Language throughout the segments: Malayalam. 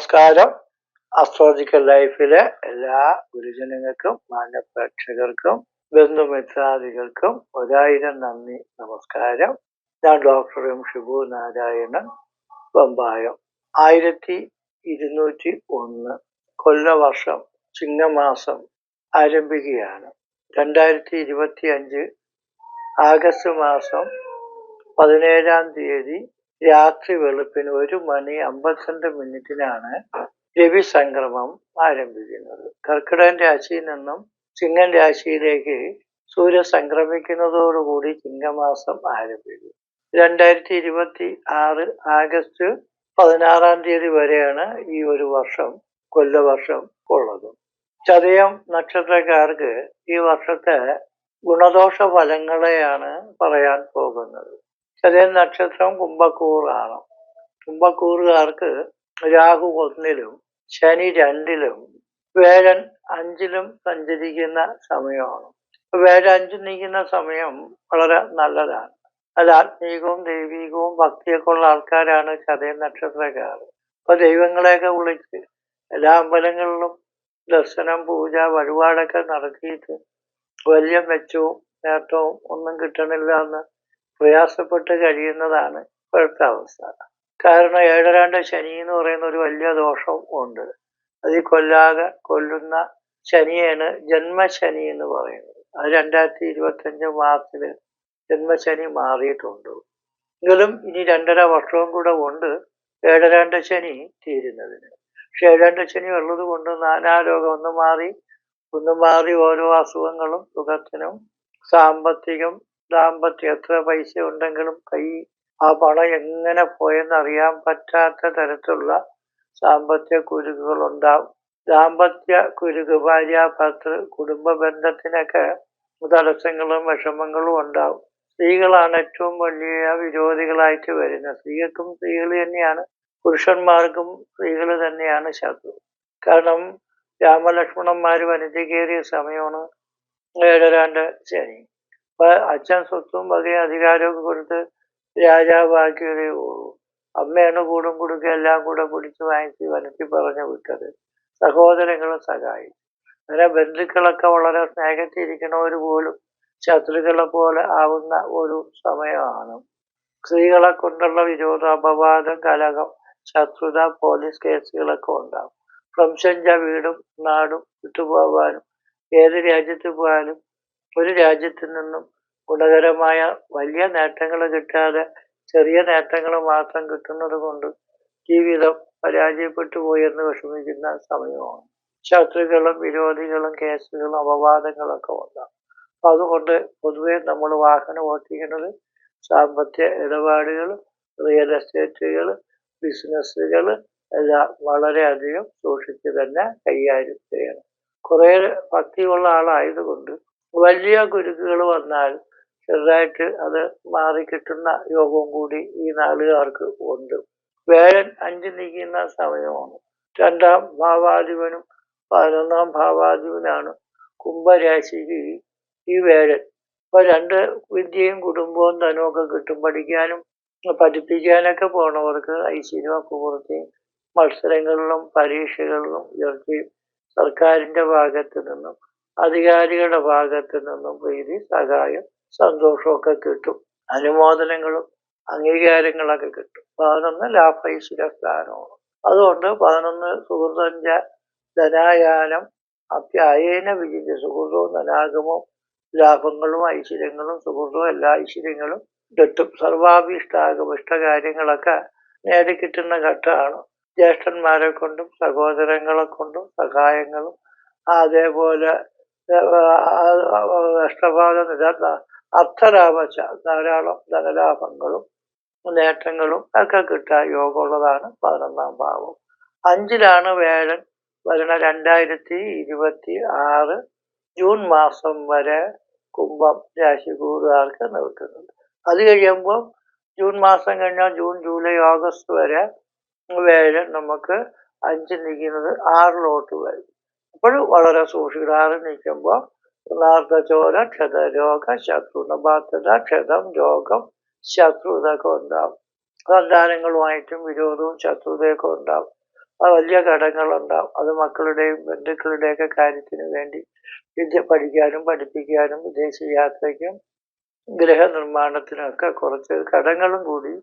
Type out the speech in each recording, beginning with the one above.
നമസ്കാരം. അസ്ട്രോളജിക്കൽ ലൈഫിലെ എല്ലാ ഗുരുജനങ്ങൾക്കും മാന്യപ്രേക്ഷകർക്കും ബന്ധുമിത്രാദികൾക്കും ഒരായിരം നന്ദി നമസ്കാരം. ഞാൻ ഡോക്ടർ എം ഷിബു നാരായണൻ ബമ്പായം. ആയിരത്തി ഇരുന്നൂറ്റി ഒന്ന് കൊല്ലവർഷം ചിങ്ങമാസം ആരംഭിക്കുകയാണ്. രണ്ടായിരത്തി ഇരുപത്തി അഞ്ച് ആഗസ്റ്റ് മാസം പതിനേഴാം തീയതി രാത്രി വെളുപ്പിന് ഒരു മണി അമ്പത്തിരണ്ട് മിനിറ്റിനാണ് രവി സംക്രമം ആരംഭിക്കുന്നത്. കർക്കിടകൻ രാശിയിൽ നിന്നും ചിങ്ങൻ രാശിയിലേക്ക് സൂര്യ സംക്രമിക്കുന്നതോടുകൂടി ചിങ്ങമാസം ആരംഭിക്കും. രണ്ടായിരത്തി ഇരുപത്തി ആറ് ആഗസ്റ്റ് പതിനാറാം തീയതി വരെയാണ് ഈ ഒരു വർഷം കൊല്ലവർഷം ഉള്ളത്. ചതയം നക്ഷത്രക്കാർക്ക് ഈ വർഷത്തെ ഗുണദോഷ ഫലങ്ങളെയാണ് പറയാൻ പോകുന്നത്. ചതയ നക്ഷത്രം കുംഭക്കൂറാണ്. കുംഭക്കൂറുകാർക്ക് രാഹു ഒന്നിലും ശനി രണ്ടിലും വേരൻ അഞ്ചിലും സഞ്ചരിക്കുന്ന സമയമാണ്. വേഴ അഞ്ചിൽ നിൽക്കുന്ന സമയം വളരെ നല്ലതാണ്. അത് ആത്മീകവും ദൈവികവും ഭക്തിയൊക്കെ ഉള്ള ആൾക്കാരാണ് ചതയ നക്ഷത്രക്കാർ അപ്പൊ ദൈവങ്ങളെയൊക്കെ വിളിച്ച് എല്ലാ അമ്പലങ്ങളിലും ദർശനം പൂജ വഴിപാടൊക്കെ നടത്തിയിട്ട് വലിയ മെച്ചവും നേട്ടവും ഒന്നും കിട്ടണില്ല എന്ന് പ്രയാസപ്പെട്ട് കഴിയുന്നതാണ് ഇപ്പോഴത്തെ അവസ്ഥ കാരണം ഏഴരാണ്ട് ശനി എന്ന് പറയുന്ന ഒരു വലിയ ദോഷം ഉണ്ട്. അത് ഈ കൊല്ലാതെ കൊല്ലുന്ന ശനിയാണ് ജന്മശനി എന്ന് പറയുന്നത്. അത് രണ്ടായിരത്തി ഇരുപത്തഞ്ച് മാർച്ചിൽ ജന്മശനി മാറിയിട്ടുണ്ട്. എങ്കിലും ഇനി രണ്ടര വർഷവും കൂടെ ഉണ്ട് ഏഴരാണ്ട് ശനി തീരുന്നതിന്. പക്ഷെ ഏഴാണ്ട് ശനി ഉള്ളത് കൊണ്ട് നാനാരോഗം ഒന്ന് മാറി ഒന്ന് മാറി ഓരോ അസുഖങ്ങളും സുഖത്തിനും സാമ്പത്തികം ദാമ്പത്യം എത്ര പൈസ ഉണ്ടെങ്കിലും കൈ ആ പണം എങ്ങനെ പോയെന്ന് അറിയാൻ പറ്റാത്ത തരത്തിലുള്ള സാമ്പത്തിക കുരുക്കുകൾ ഉണ്ടാവും ദാമ്പത്യ കുരുക്ക് ഭാര്യ ഭർത്തൃ കുടുംബ ബന്ധത്തിനൊക്കെ തടസ്സങ്ങളും വിഷമങ്ങളും ഉണ്ടാവും. സ്ത്രീകളാണ് ഏറ്റവും വലിയ വിരോധികളായിട്ട് വരുന്നത്. സ്ത്രീകൾക്കും സ്ത്രീകൾ തന്നെയാണ് പുരുഷന്മാർക്കും സ്ത്രീകൾ തന്നെയാണ് ശത്രു. കാരണം രാമലക്ഷ്മണന്മാർ വനിതകേറിയ സമയമാണ് ഏഴരാണ്ട് ശനി. അച്ഛൻ സ്വത്തും വലിയ അധികാരമൊക്കെ കൊടുത്ത് രാജാവാക്കിയതേ ഉള്ളൂ അമ്മയാണ് കൂടും കൊടുക്കുക എല്ലാം കൂടെ പിടിച്ച് വാങ്ങിച്ച് വനത്തിൽ പറഞ്ഞു വിട്ടത്. സഹോദരങ്ങളും സഹായി അങ്ങനെ ബന്ധുക്കളൊക്കെ വളരെ സ്നേഹത്തിരിക്കണവർ പോലും ശത്രുക്കളെ പോലെ ആവുന്ന ഒരു സമയമാണ്. സ്ത്രീകളെ കൊണ്ടുള്ള വിരോധ അപവാദം കലഹം ശത്രുത പോലീസ് കേസുകളൊക്കെ ഉണ്ടാവും. പ്രംശഞ്ച വീടും നാടും വിട്ടുപോകാനും ഏത് രാജ്യത്ത് പോയാലും ഒരു രാജ്യത്തു നിന്നും ഗുണകരമായ വലിയ നേട്ടങ്ങൾ കിട്ടാതെ ചെറിയ നേട്ടങ്ങൾ മാത്രം കിട്ടുന്നത് കൊണ്ട് ജീവിതം പരാജയപ്പെട്ടു പോയെന്ന് വിഷമിക്കുന്ന സമയമാണ്. ശത്രുക്കളും വിരോധികളും കേസുകളും അപവാദങ്ങളൊക്കെ ഉണ്ടാകും അപ്പൊ അതുകൊണ്ട് പൊതുവെ നമ്മൾ വാഹനം ഓട്ടിക്കുന്നത് സാമ്പത്തിക ഇടപാടുകൾ റിയൽ എസ്റ്റേറ്റുകൾ ബിസിനസ്സുകൾ എല്ലാം വളരെയധികം സൂക്ഷിച്ച് തന്നെ കൈകാര്യം ചെയ്യണം. കുറേ ഭക്തിയുള്ള ആളായതുകൊണ്ട് വലിയ കുരുക്കുകൾ വന്നാൽ ചെറുതായിട്ട് അത് മാറിക്കിട്ടുന്ന യോഗവും കൂടി ഈ നാളുകാർക്ക് ഉണ്ട്. വേഴൻ അഞ്ച് നീക്കുന്ന സമയമാണ്. രണ്ടാം ഭാവാധിപനും പതിനൊന്നാം ഭാവാധിപനാണ് കുംഭരാശിക്ക് ഈ വേഴൻ അപ്പൊ രണ്ട് വിദ്യയും കുടുംബവും ധനമൊക്കെ കിട്ടും. പഠിക്കാനും പഠിപ്പിക്കാനൊക്കെ പോണവർക്ക് ഐശ്വര്യമൊക്കെ കൊടുക്കുകയും മത്സരങ്ങളിലും പരീക്ഷകളിലും ഉയർച്ചയും സർക്കാരിന്റെ ഭാഗത്ത് നിന്നും അധികാരികളുടെ ഭാഗത്ത് നിന്നും പ്രീതി സഹായം സന്തോഷമൊക്കെ കിട്ടും. അനുമോദനങ്ങളും അംഗീകാരങ്ങളൊക്കെ കിട്ടും. പതിനൊന്ന് ലാഭൈശ്വര സ്ഥാനമാണ്. അതുകൊണ്ട് പതിനൊന്ന് സുഹൃതഞ്ച ധനായാനം അത്യായേന വിജിന്റെ സുഹൃതവും ധനാഗമവും ലാഭങ്ങളും ഐശ്വര്യങ്ങളും സുഹൃതവും എല്ലാ ഐശ്വര്യങ്ങളും കിട്ടും. സർവാഭിഷ്ടാകമിഷ്ട കാര്യങ്ങളൊക്കെ നേടിക്കിട്ടുന്ന ഘട്ടമാണ്. ജ്യേഷ്ഠന്മാരെ കൊണ്ടും സഹോദരങ്ങളെ കൊണ്ടും സഹായങ്ങളും അതേപോലെ നിരന്ന അർത്ഥലാഭച്ച ധാരാളം ധനലാഭങ്ങളും നേട്ടങ്ങളും ഒക്കെ കിട്ടാൻ യോഗമുള്ളതാണ് പതിനൊന്നാം ഭാവം. അഞ്ചിലാണ് വേഴൻ വരുന്ന രണ്ടായിരത്തി ഇരുപത്തി ആറ് ജൂൺ മാസം വരെ കുംഭം രാശി കൂടുതലാർക്ക് നിൽക്കുന്നത്. അത് കഴിയുമ്പോൾ ജൂൺ മാസം കഴിഞ്ഞാൽ ജൂൺ ജൂലൈ ഓഗസ്റ്റ് വരെ വേഴൻ നമുക്ക് അഞ്ച് നിൽക്കുന്നത് ആറിലോട്ട് വരും. അപ്പോൾ വളരെ നാർദ്ദചോര നിൽക്കുമ്പോൾ രോഗ ക്ഷതരോഗ ശത്രുണബാധ്യത ക്ഷതം രോഗം ശത്രു ഇതൊക്കെ ഉണ്ടാവും. സന്താനങ്ങളുമായിട്ടും വിരോധവും ശത്രുതയൊക്കെ ഉണ്ടാവും. അത് വലിയ ഘടകങ്ങളുണ്ടാവും. അത് മക്കളുടെയും ബന്ധുക്കളുടെയൊക്കെ കാര്യത്തിന് വേണ്ടി വിദ്യ പഠിക്കാനും പഠിപ്പിക്കാനും വിദേശ യാത്രയ്ക്കും ഗ്രഹനിർമ്മാണത്തിനൊക്കെ കുറച്ച് ഘടകങ്ങളും കൂടി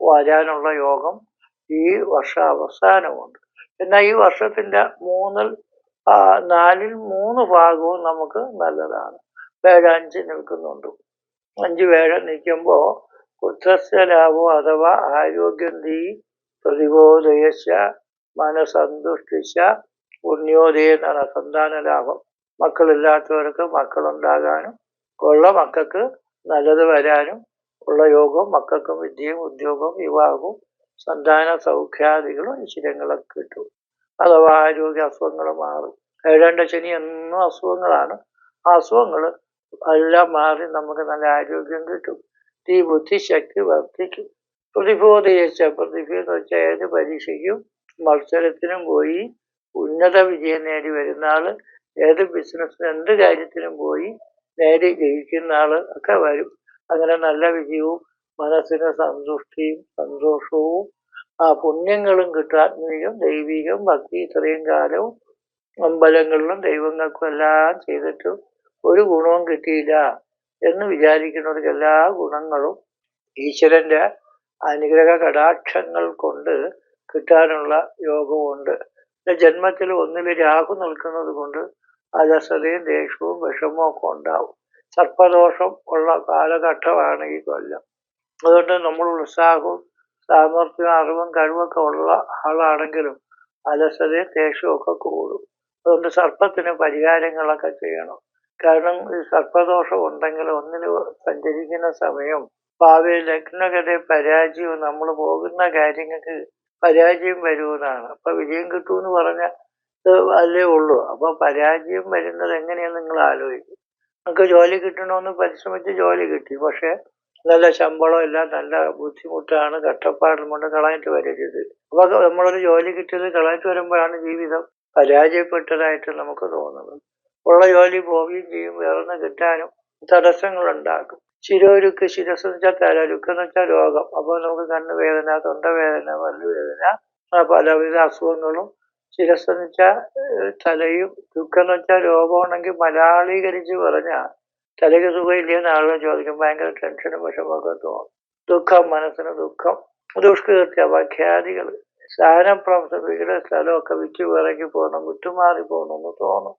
വരാനുള്ള യോഗം ഈ വർഷ അവസാനമുണ്ട്. എന്നാൽ ഈ വർഷത്തിന്റെ മൂന്നിൽ നാലിൽ മൂന്ന് ഭാഗവും നമുക്ക് നല്ലതാണ്. വേഴ അഞ്ച് നിൽക്കുന്നുണ്ട്. അഞ്ച് വേഴ നിൽക്കുമ്പോൾ പുത്രസ്യ ലാഭം അഥവാ ആരോഗ്യം തീ പ്രതിബോധയശ മനസന്തുഷ്ടിച്ച പുണ്യോദയ എന്നാണ് സന്താന ലാഭം. മക്കളില്ലാത്തവർക്ക് മക്കളുണ്ടാകാനും ഉള്ള മക്കൾക്ക് നല്ലത് വരാനും ഉള്ള യോഗം മക്കൾക്കും വിദ്യയും ഉദ്യോഗവും വിവാഹവും സന്താന സൗഖ്യാദികളും ഐശ്വര്യങ്ങളൊക്കെ കിട്ടും. അഥവാ ആരോഗ്യ അസുഖങ്ങൾ മാറും. ഏഴാണ്ട ശനി എന്നും അസുഖങ്ങളാണ്. ആ അസുഖങ്ങൾ എല്ലാം മാറി നമുക്ക് നല്ല ആരോഗ്യം കിട്ടും. ഈ ബുദ്ധിശക്തി വർദ്ധിക്കും. പ്രതിഭോധയച്ച പ്രതിഭ എന്ന് വെച്ചാൽ ഏത് പരീക്ഷയ്ക്കും മത്സരത്തിനും പോയി ഉന്നത വിജയം നേടി വരുന്ന ആൾ ഏത് ബിസിനസ്സിന് എന്ത് കാര്യത്തിനും പോയി നേടി ജയിക്കുന്ന ആൾ ഒക്കെ വരും. അങ്ങനെ നല്ല വിജയവും മനസ്സിന് സന്തുഷ്ടിയും സന്തോഷവും ആ പുണ്യങ്ങളും കിട്ടും. ആത്മീയം ദൈവികം ഭക്തി ഇത്രയും കാലവും അമ്പലങ്ങളിലും ദൈവങ്ങൾക്കും എല്ലാം ചെയ്തിട്ടും ഒരു ഗുണവും കിട്ടിയില്ല എന്ന് വിചാരിക്കുന്നവർക്ക് എല്ലാ ഗുണങ്ങളും ഈശ്വരന്റെ അനുഗ്രഹ കടാക്ഷങ്ങൾ കൊണ്ട് കിട്ടാനുള്ള യോഗമുണ്ട് ജന്മത്തിൽ ഒന്നിൽ രാഹു നിൽക്കുന്നത് കൊണ്ട് അലസതയും ദേഷ്യവും വിഷമവും ഒക്കെ ഉണ്ടാവും. സർപ്പദോഷം ഉള്ള കാലഘട്ടമാണ് ഈ കൊല്ലം. അതുകൊണ്ട് നമ്മൾ ഉത്സാഹവും സാമർഥ്യവും അറിവും കഴിവൊക്കെ ഉള്ള ആളാണെങ്കിലും അലസതയും ദേഷ്യവും ഒക്കെ കൂടും. അതുകൊണ്ട് സർപ്പത്തിന് പരിഹാരങ്ങളൊക്കെ ചെയ്യണം. കാരണം ഈ സർപ്പദോഷം ഉണ്ടെങ്കിൽ ഒന്നിന് സഞ്ചരിക്കുന്ന സമയം ഭാവി ലഗ്നകഥ പരാജയവും നമ്മൾ പോകുന്ന കാര്യങ്ങൾക്ക് പരാജയം വരുമെന്നാണ്. അപ്പൊ വിജയം കിട്ടുമെന്ന് പറഞ്ഞ അല്ലേ ഉള്ളൂ. അപ്പൊ പരാജയം വരുന്നത് എങ്ങനെയാണ് നിങ്ങൾ ആലോചിക്കും. നമുക്ക് ജോലി കിട്ടണമെന്ന് പരിശ്രമിച്ച് ജോലി കിട്ടി. പക്ഷെ നല്ല ശമ്പളം എല്ലാം നല്ല ബുദ്ധിമുട്ടാണ് കഷ്ടപ്പാടും കൊണ്ട് കളഞ്ഞിട്ട് വരരുത്. അപ്പൊ നമ്മളൊരു ജോലി കിട്ടിയത് കളഞ്ഞിട്ട് വരുമ്പോഴാണ് ജീവിതം പരാജയപ്പെട്ടതായിട്ട് നമുക്ക് തോന്നുന്നത്. ഉള്ള ജോലി പോവുകയും ചെയ്യും വേറൊന്ന് കിട്ടാനും തടസ്സങ്ങൾ ഉണ്ടാക്കും ശിരോരുക്ക് ശിരസ് എന്ന് വെച്ചാൽ തലരുക്ക് എന്ന് വെച്ചാൽ രോഗം. അപ്പോൾ നമുക്ക് കണ്ണുവേദന തൊണ്ടവേദന പല്ലുവേദന പലവിധ അസുഖങ്ങളും ശിരസ് എന്ന് വെച്ചാൽ തലയും ദുഃഖം എന്ന് വെച്ചാൽ രോഗമാണെങ്കിൽ മലയാളീകരിച്ച് പറഞ്ഞാൽ തലയ്ക്ക് സുഖമില്ലെന്ന് ആളുകൾ ചോദിക്കും. ഭയങ്കര ടെൻഷനും വിഷമമൊക്കെ തോന്നും. ദുഃഖം മനസ്സിന് ദുഃഖം ദുഷ്കൃത്യ വഖ്യാദികൾ സ്ഥാനപ്രാപ്ത വീട് സ്ഥലമൊക്കെ വിറ്റ് പിറകി പോകണം വിട്ടുമാറി പോകണമെന്ന് തോന്നും.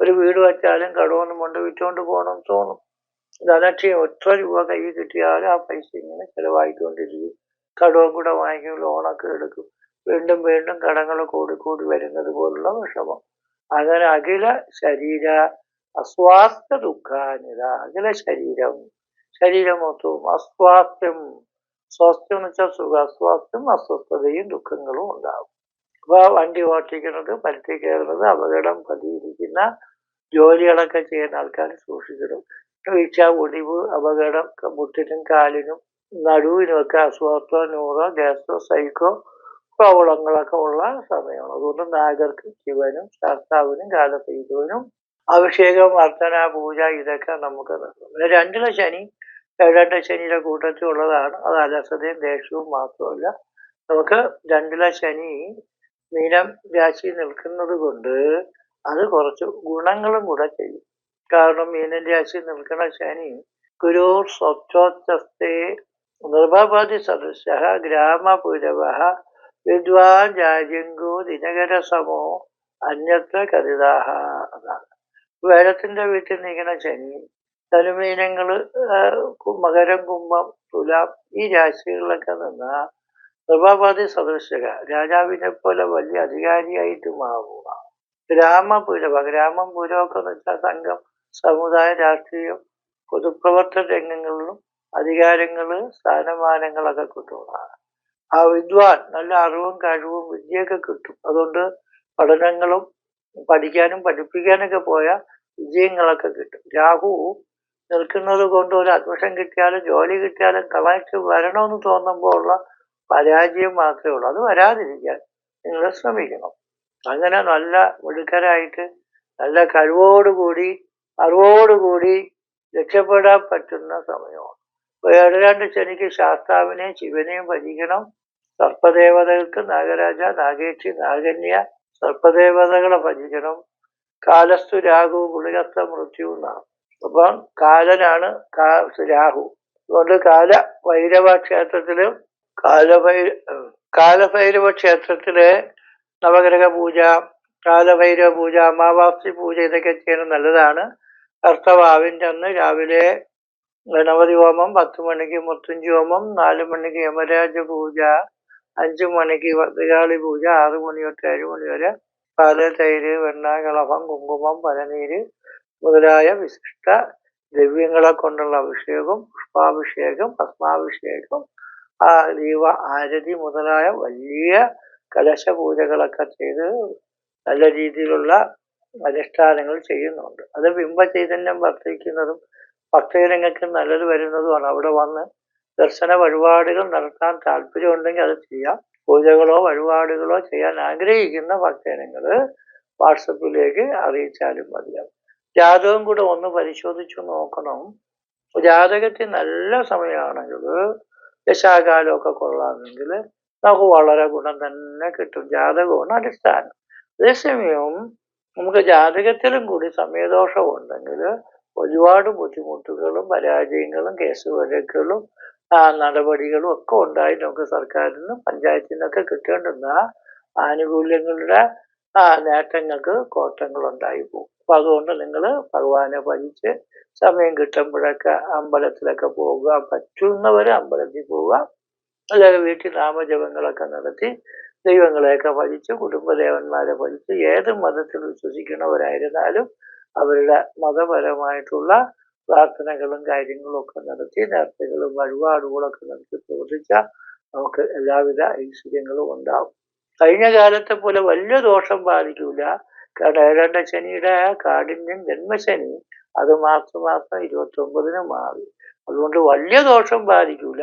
ഒരു വീട് വെച്ചാലും കടമൊന്നും കൊണ്ട് വിറ്റുകൊണ്ട് പോകണമെന്ന് തോന്നും. ധനക്ഷയം എത്ര രൂപ കയ്യിൽ കിട്ടിയാലും ആ പൈസ ഇങ്ങനെ ചിലവായിക്കൊണ്ടിരിക്കും. കടവും കൂടെ വാങ്ങിക്കും ലോണൊക്കെ എടുക്കും. വീണ്ടും വീണ്ടും കടങ്ങൾ കൂടി കൂടി വരുന്നത് പോലുള്ള വിഷമം. അങ്ങനെ അഖില ശരീര അസ്വാസ്ഥ ദുഃഖാനിത. അഖില ശരീരം. ശരീരം മൊത്തവും അസ്വാസ്ഥ്യം. സ്വാസ്ഥ്യം എന്ന് വെച്ചാൽ സുഖാസ്വാസ്ഥ്യം അസ്വസ്ഥതയും ദുഃഖങ്ങളും ഉണ്ടാകും. അപ്പൊ വണ്ടി ഓട്ടിക്കുന്നത് പരുത്തി കയറുന്നത് അപകടം പതിയിരിക്കുന്ന ജോലികളൊക്കെ ചെയ്യുന്ന ആൾക്കാർ സൂക്ഷിക്കണം വീഴ്ച ഒടിവ് അപകടം മുട്ടിനും കാലിനും നടുവിനുമൊക്കെ അസ്വാസ്ഥ ന്യൂറോ ഗ്യാസോ സൈക്കോ പ്രോബ്ലങ്ങളൊക്കെ ഉള്ള സമയമാണ്. അതുകൊണ്ട് നാഗർക്ക് ശിവനും ശാസ്താവിനും കാലസൈതവനും അഭിഷേകം അർച്ചന പൂജ ഇതൊക്കെ നമുക്ക് രണ്ടിലെ ശനി ഏഴാണ്ട ശനിയുടെ കൂട്ടത്തിൽ ഉള്ളതാണ് അത് അലസതയും ദേഷ്യവും മാത്രമല്ല. നമുക്ക് രണ്ടില ശനി മീനം രാശി നിൽക്കുന്നത് കൊണ്ട് അത് കുറച്ച് ഗുണങ്ങളും കൂടെ ചെയ്യും. കാരണം മീനൻ രാശി നിൽക്കുന്ന ശനി ഗുരു സ്വച്ഛോച്ചസ്തേ നിർഭപതി സദസ്യ ഗ്രാമപുരവ വിദ്വാൻ രാജ്യങ്കോ ദിനകര സമോ അന്യത്ര കരുതാഹ അതാണ് വേഴത്തിന്റെ വീട്ടിൽ നിൽക്കുന്ന ശനി ധനുമീനങ്ങൾ മകരം കുംഭം തുലാം ഈ രാശികളിലൊക്കെ നിന്ന് കൃപാപാതി സദൃശക രാജാവിനെ പോലെ വലിയ അധികാരിയായിട്ട് മാറുക. ഗ്രാമപുരവ ഗ്രാമം പുരമൊക്കെ എന്ന് വെച്ചാൽ സംഘം സമുദായ രാഷ്ട്രീയം പൊതുപ്രവർത്തന രംഗങ്ങളിലും അധികാരങ്ങൾ സ്ഥാനമാനങ്ങളൊക്കെ കിട്ടുന്നതാണ് ആ വിദ്വാൻ നല്ല അറിവും കഴിവും വിദ്യയൊക്കെ കിട്ടും. അതുകൊണ്ട് പഠനങ്ങളും പഠിക്കാനും പഠിപ്പിക്കാനൊക്കെ പോയ വിജയങ്ങളൊക്കെ കിട്ടും. രാഹു നിൽക്കുന്നത് കൊണ്ട് ഒരു അഡ്മിഷൻ കിട്ടിയാലും ജോലി കിട്ടിയാലും കളക്ട് വരണമെന്ന് തോന്നുമ്പോൾ ഉള്ള പരാജയം മാത്രമേ ഉള്ളൂ. അത് വരാതിരിക്കാൻ നിങ്ങൾ ശ്രമിക്കണം. അങ്ങനെ നല്ല മിടുക്കരായിട്ട് നല്ല കഴിവോടുകൂടി അറിവോടുകൂടി രക്ഷപ്പെടാൻ പറ്റുന്ന സമയമാണ്. രണ്ട് ശനിക്ക് ശാസ്താവിനെയും ശിവനെയും ഭജിക്കണം. സർപ്പദേവതകൾക്ക് നാഗരാജ നാഗേക്ഷി നാഗന്യ സർപ്പദേവതകളെ ഭജിക്കണം. കാലസ്തു രാഘു ഗുളികത്ത മൃത്യു എന്നാണ് അപ്പം കാലനാണ് രാഹു. അതുകൊണ്ട് കാല ഭൈരവ ക്ഷേത്രത്തിൽ കാലഭൈ കാലഭൈരവ ക്ഷേത്രത്തിലെ നവഗ്രഹ പൂജ കാലഭൈരവ പൂജ അമാവാസി പൂജ ഇതൊക്കെ ചെയ്യണം നല്ലതാണ്. കർത്തവാവിന്റെ അന്ന് രാവിലെ ഗണപതി ഹോമം പത്ത് മണിക്ക് മുത്തഞ്ചി ഹോമം നാല് മണിക്ക് യമരാജ പൂജ അഞ്ചു മണിക്ക് ഭദ്രകാളി പൂജ ആറു മണി തൊട്ട് ഏഴ് മണി വരെ പാൽ തൈര് വെണ്ണ കളഭം കുങ്കുമം പനനീര് മുതലായ വിശിഷ്ട ദ്രവ്യങ്ങളെ കൊണ്ടുള്ള അഭിഷേകം പുഷ്പാഭിഷേകം ഭസ്മാഭിഷേകം ആ ദീപ ആരതി മുതലായ വലിയ കലശ പൂജകളൊക്കെ ചെയ്ത് നല്ല രീതിയിലുള്ള അനുഷ്ഠാനങ്ങൾ ചെയ്യുന്നുണ്ട്. അത് ബിംബ ചൈതന്യം വർദ്ധിക്കുന്നതും ഭക്തജനങ്ങൾക്ക് നല്ലത് വരുന്നതുമാണ്. അവിടെ വന്ന് ദർശന വഴിപാടുകൾ നടത്താൻ താല്പര്യമുണ്ടെങ്കിൽ അത് ചെയ്യാം. പൂജകളോ വഴിപാടുകളോ ചെയ്യാൻ ആഗ്രഹിക്കുന്ന ഭക്തജനങ്ങൾ വാട്സപ്പിലേക്ക് അറിയിച്ചാലും മതിയാവും. ജാതകം കൂടെ ഒന്ന് പരിശോധിച്ചു നോക്കണം. ജാതകത്തിൽ നല്ല സമയമാണെങ്കിൽ ദശാകാലമൊക്കെ കൊള്ളാമെങ്കിൽ നമുക്ക് വളരെ ഗുണം തന്നെ കിട്ടും. ജാതകമാണ് അടിസ്ഥാനം. അതേസമയം നമുക്ക് ജാതകത്തിലും കൂടി സമയദോഷം ഉണ്ടെങ്കിൽ ഒരുപാട് ബുദ്ധിമുട്ടുകളും പരാജയങ്ങളും കേസ് ആ നടപടികളും ഒക്കെ ഉണ്ടായി നമുക്ക് സർക്കാരിൽ നിന്നും പഞ്ചായത്തിൽ നിന്നൊക്കെ കിട്ടേണ്ടുന്ന ആനുകൂല്യങ്ങളുടെ നേട്ടങ്ങൾക്ക് കോട്ടങ്ങളുണ്ടായി പോകും. അപ്പൊ അതുകൊണ്ട് നിങ്ങൾ ഭഗവാനെ ഭജിച്ച് സമയം കിട്ടുമ്പോഴൊക്കെ അമ്പലത്തിലൊക്കെ പോവുക പറ്റുന്നവർ അമ്പലത്തിൽ പോവുക അല്ലെങ്കിൽ വീട്ടിൽ നാമജപങ്ങളൊക്കെ നടത്തി ദൈവങ്ങളെയൊക്കെ ഭജിച്ച് കുടുംബദേവന്മാരെ ഭജിച്ച് ഏത് മതത്തിൽ വിശ്വസിക്കുന്നവരായിരുന്നാലും അവരുടെ മതപരമായിട്ടുള്ള പ്രാർത്ഥനകളും കാര്യങ്ങളും ഒക്കെ നടത്തി നേർച്ചകളും വഴിപാടുകളൊക്കെ നടത്തി പ്രവർത്തിച്ചാൽ നമുക്ക് എല്ലാവിധ ഐശ്വര്യങ്ങളും ഉണ്ടാവും. കഴിഞ്ഞ കാലത്തെ പോലെ വലിയ ദോഷം ബാധിക്കൂല. കാരണം ശനിയുടെ കാഠിന്യം ജന്മശനി അത് മാസം മാസം ഇരുപത്തി ഒമ്പതിന് മാറി. അതുകൊണ്ട് വലിയ ദോഷം ബാധിക്കൂല.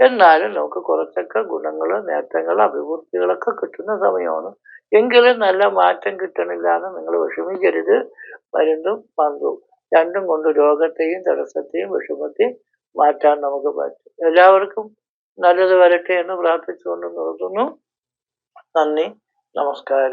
എന്നാലും നമുക്ക് കുറച്ചൊക്കെ ഗുണങ്ങൾ നേട്ടങ്ങൾ അഭിവൃദ്ധികളൊക്കെ കിട്ടുന്ന സമയമാണ്. എങ്കിലും നല്ല മാറ്റം കിട്ടണില്ല എന്ന് നിങ്ങൾ വിഷമിക്കരുത്. മരുന്നും പന്തും രണ്ടും കൊണ്ട് രോഗത്തെയും തടസ്സത്തെയും വിഷമത്തെയും മാറ്റാൻ നമുക്ക് പറ്റും. എല്ലാവർക്കും നല്ലത് വരട്ടെ എന്ന് പ്രാർത്ഥിച്ചുകൊണ്ട് നിർത്തുന്നു. നന്ദി. നമസ്കാരം.